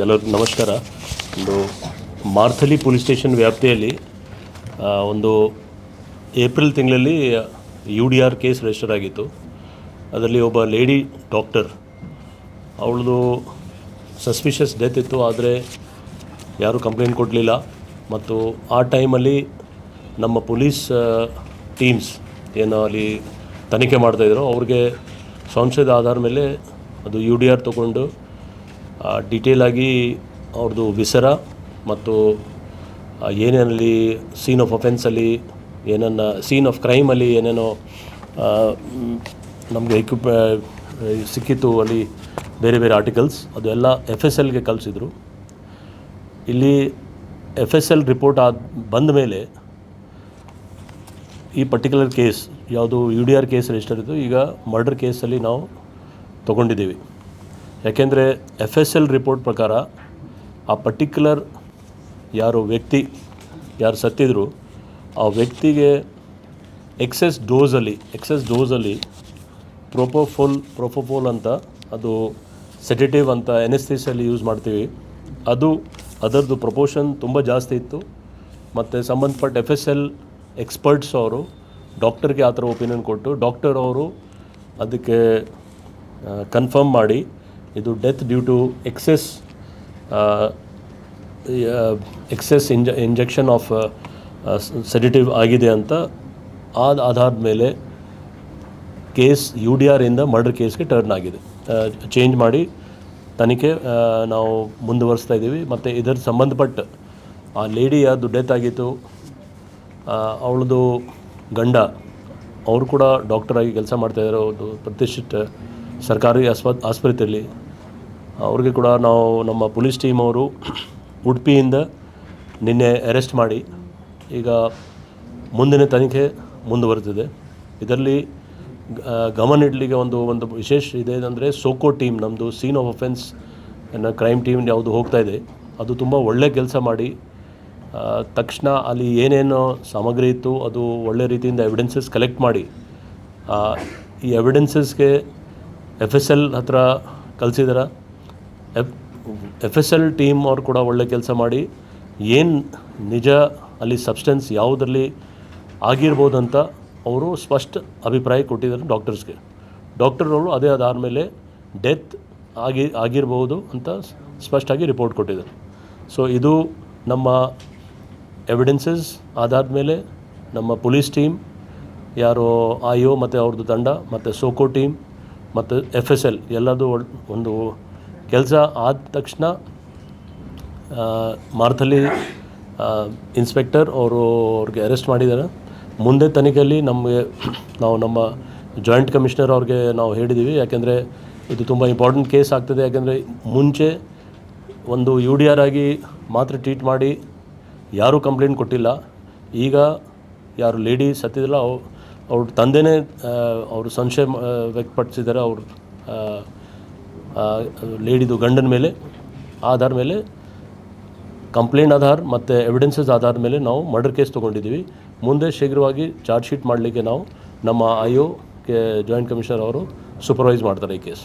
ಎಲ್ಲರಿಗೂ ನಮಸ್ಕಾರ. ಒಂದು ಮಾರ್ಥಲಿ ಪೊಲೀಸ್ ಸ್ಟೇಷನ್ ವ್ಯಾಪ್ತಿಯಲ್ಲಿ ಒಂದು ಏಪ್ರಿಲ್ ತಿಂಗಳಲ್ಲಿ U D R case register ಆಗಿತ್ತು. ಅದರಲ್ಲಿ ಒಬ್ಬ ಲೇಡಿ ಡಾಕ್ಟರ್, ಅವಳದು ಸಸ್ಪಿಷಿಯಸ್ ಡೆತ್ ಇತ್ತು, ಆದರೆ ಯಾರೂ ಕಂಪ್ಲೇಂಟ್ ಕೊಡಲಿಲ್ಲ. ಮತ್ತು ಆ ಟೈಮಲ್ಲಿ ನಮ್ಮ ಪೊಲೀಸ್ ಟೀಮ್ಸ್ ಏನು ಅಲ್ಲಿ ತನಿಖೆ ಮಾಡ್ತಾಯಿದ್ರು ಅವ್ರಿಗೆ ಸಂಶಯದ ಆಧಾರ ಮೇಲೆ ಅದು ಯು ಡಿ ಆರ್ ತೊಗೊಂಡು ಡೀಟೇಲ್ ಆಗಿ ಅವ್ರದ್ದು ವಿಸರ ಮತ್ತು ಏನೇನಲ್ಲಿ ಸೀನ್ ಆಫ್ ಅಫೆನ್ಸಲ್ಲಿ ಏನನ್ನ ಸೀನ್ ಆಫ್ ಕ್ರೈಮಲ್ಲಿ ಏನೇನೋ ನಮಗೆ ಎಕ್ವಿಪ್ ಸಿಕ್ಕಿತ್ತು ಅಲ್ಲಿ ಬೇರೆ ಬೇರೆ ಆರ್ಟಿಕಲ್ಸ್ ಅದು ಎಲ್ಲ ಎಫ್ ಎಸ್ ಎಲ್ಗೆ ಕಳಿಸಿದ್ರು. ಇಲ್ಲಿ ಎಫ್ ಎಸ್ ಎಲ್ ರಿಪೋರ್ಟ್ ಆದ, ಬಂದ ಮೇಲೆ ಈ ಪರ್ಟಿಕ್ಯುಲರ್ ಕೇಸ್ ಯಾವುದು U D R case register ಇತ್ತು, ಈಗ ಮರ್ಡರ್ ಕೇಸಲ್ಲಿ ನಾವು ತೊಗೊಂಡಿದ್ದೀವಿ. ಯಾಕೆಂದರೆ ಎಫ್ ಎಸ್ ಎಲ್ ರಿಪೋರ್ಟ್ ಪ್ರಕಾರ ಆ ಪರ್ಟಿಕ್ಯುಲರ್ ಯಾರು ವ್ಯಕ್ತಿ, ಯಾರು ಸತ್ತಿದ್ರು, ಆ ವ್ಯಕ್ತಿಗೆ ಎಕ್ಸೆಸ್ ಡೋಸಲ್ಲಿ ಎಕ್ಸೆಸ್ ಡೋಸಲ್ಲಿ ಪ್ರೊಪೋಫೋಲ್ ಪ್ರೊಪೋಫೋಲ್ ಅಂತ, ಅದು ಸೆಟೇಟಿವ್ ಅಂತ ಎನೆಸ್ಥಿಸಲ್ಲಿ ಯೂಸ್ ಮಾಡ್ತೀವಿ. ಅದು ಅದರದ್ದು ಪ್ರೊಪೋಷನ್ ತುಂಬ ಜಾಸ್ತಿ ಇತ್ತು. ಮತ್ತು ಸಂಬಂಧಪಟ್ಟ ಎಫ್ ಎಸ್ ಎಲ್ ಎಕ್ಸ್ಪರ್ಟ್ಸ್ ಅವರು ಡಾಕ್ಟರ್ಗೆ ಆ ಥರ ಒಪಿನಿಯನ್ ಕೊಟ್ಟು ಡಾಕ್ಟರ್ ಅವರು ಅದಕ್ಕೆ ಕನ್ಫರ್ಮ್ ಮಾಡಿ ಇದು death due to excess excess ಇಂಜ, injection of sedative ಆಗಿದೆ ಅಂತ ಆದ ಆಧಾರದ ಮೇಲೆ ಕೇಸ್, ಯು ಡಿ ಆರ್ ಇಂದ ಮರ್ಡರ್ ಕೇಸ್ಗೆ ಟರ್ನ್ ಆಗಿದೆ. ಚೇಂಜ್ ಮಾಡಿ ತನಿಖೆ ನಾವು ಮುಂದುವರಿಸ್ತಾ ಇದ್ದೀವಿ. ಮತ್ತು ಇದರ ಸಂಬಂಧಪಟ್ಟ ಆ ಲೇಡಿ ಯಾವುದು ಡೆತ್ ಆಗಿತ್ತು ಅವಳದು ಗಂಡ, ಅವರು ಕೂಡ ಡಾಕ್ಟರಾಗಿ ಕೆಲಸ ಮಾಡ್ತಾಯಿದ್ದಾರೆ ಒಂದು ಪ್ರತಿಷ್ಠಿತ ಸರ್ಕಾರಿ ಆಸ್ಪ ಆಸ್ಪತ್ರೆಯಲ್ಲಿ. ಅವ್ರಿಗೆ ಕೂಡ ನಾವು ನಮ್ಮ ಪೊಲೀಸ್ ಟೀಮ್ ಅವರು ಉಡುಪಿಯಿಂದ ನಿನ್ನೆ ಅರೆಸ್ಟ್ ಮಾಡಿ. ಈಗ ಮುಂದಿನ ತನಿಖೆ ಮುಂದುವರೆದಿದೆ. ಇದರಲ್ಲಿ ಗಮನ ಇಡಲಿಕ್ಕೆ ಒಂದು ಒಂದು ವಿಶೇಷ ಇದೆ ಅಂದರೆ ಸೋಕೋ ಟೀಮ್ ನಮ್ಮದು ಸೀನ್ ಆಫ್ ಅಫೆನ್ಸ್ ಅನ್ನ ಕ್ರೈಮ್ ಟೀಮ್ ಯಾವುದು ಹೋಗ್ತಾ ಇದೆ. ಅದು ತುಂಬ ಒಳ್ಳೆ ಕೆಲಸ ಮಾಡಿ ತಕ್ಷಣ ಅಲ್ಲಿ ಏನೇನು ಸಾಮಗ್ರಿ ಇತ್ತು, ಅದು ಒಳ್ಳೆ ರೀತಿಯಿಂದ ಎವಿಡೆನ್ಸಸ್ ಕಲೆಕ್ಟ್ ಮಾಡಿ ಈ ಎವಿಡೆನ್ಸಸ್ಗೆ ಎಫ್ ಎಸ್ ಎಲ್ ಹತ್ರ ಕಲಿಸಿದಾರ F F S L team ಅವ್ರು ಕೂಡ ಒಳ್ಳೆ ಕೆಲಸ ಮಾಡಿ, ಏನು ನಿಜ ಅಲ್ಲಿ ಸಬ್ಸ್ಟೆನ್ಸ್ ಯಾವುದರಲ್ಲಿ ಆಗಿರ್ಬೋದು ಅಂತ ಅವರು ಸ್ಪಷ್ಟ ಅಭಿಪ್ರಾಯ ಕೊಟ್ಟಿದ್ದಾರೆ ಡಾಕ್ಟರ್ಸ್ಗೆ ಡಾಕ್ಟರ್ಗಳು ಅದೇ ಅದಾದಮೇಲೆ ಡೆತ್ ಆಗಿ, ಆಗಿರ್ಬೋದು ಅಂತ ಸ್ಪಷ್ಟವಾಗಿ ರಿಪೋರ್ಟ್ ಕೊಟ್ಟಿದ್ದಾರೆ. ಸೊ ಇದು ನಮ್ಮ ಎವಿಡೆನ್ಸಸ್ ಆಧಾರದ ಮೇಲೆ ನಮ್ಮ ಪೊಲೀಸ್ ಟೀಮ್ ಯಾರು ಆಯೋ ಮತ್ತು ಅವ್ರದ್ದು ತಂಡ, ಮತ್ತು ಸೋಕೋ ಟೀಮ್ ಮತ್ತು ಎಫ್ ಎಸ್ ಎಲ್ ಎಲ್ಲದು ಒಂದು ಕೆಲಸ ಆದ ತಕ್ಷಣ ಆ, ಮಾರ್ತಲ್ಲಿ ಇನ್ಸ್ಪೆಕ್ಟರ್ ಅವರು ಅವ್ರಿಗೆ ಅರೆಸ್ಟ್ ಮಾಡಿದ್ದಾರೆ ಮುಂದೆ ತನಿಖೆಯಲ್ಲಿ ನಮಗೆ ನಾವು ನಮ್ಮ ಜಾಯಿಂಟ್ ಕಮಿಷನರ್ ಅವ್ರಿಗೆ ನಾವು ಹೇಳಿದ್ದೀವಿ ಯಾಕೆಂದರೆ ಇದು ತುಂಬ ಇಂಪಾರ್ಟೆಂಟ್ ಕೇಸ್ ಆಗ್ತದೆ. ಯಾಕೆಂದರೆ ಮುಂಚೆ ಒಂದು ಯು ಡಿ ಆರ್ ಆಗಿ ಮಾತ್ರ ಟ್ರೀಟ್ ಮಾಡಿ ಯಾರೂ ಕಂಪ್ಲೇಂಟ್ ಕೊಟ್ಟಿಲ್ಲ. ಈಗ ಯಾರು ಲೇಡಿ ಸತ್ತಿದ್ರಲ್ಲ ಅವ್ ಅವ್ರ ತಂದೆನೇ ಅವರು ಸಂಶಯ ವ್ಯಕ್ತಪಡಿಸಿದ್ದಾರೆ. ಅವ್ರ ಲೇಡಿದು ಗಂಡನ ಮೇಲೆ ಆಧಾರ ಮೇಲೆ ಕಂಪ್ಲೇಂಟ್ ಆಧಾರ್ ಮತ್ತು ಎವಿಡೆನ್ಸಸ್ ಆಧಾರದ ಮೇಲೆ ನಾವು ಮರ್ಡರ್ ಕೇಸ್ ತೊಗೊಂಡಿದ್ದೀವಿ. ಮುಂದೆ ಶೀಘ್ರವಾಗಿ ಚಾರ್ಜ್ ಶೀಟ್ ಮಾಡಲಿಕ್ಕೆ ನಾವು ನಮ್ಮ I O K joint commissioner ಅವರು ಸೂಪರ್ವೈಸ್ ಮಾಡ್ತಾರೆ ಈ ಕೇಸ್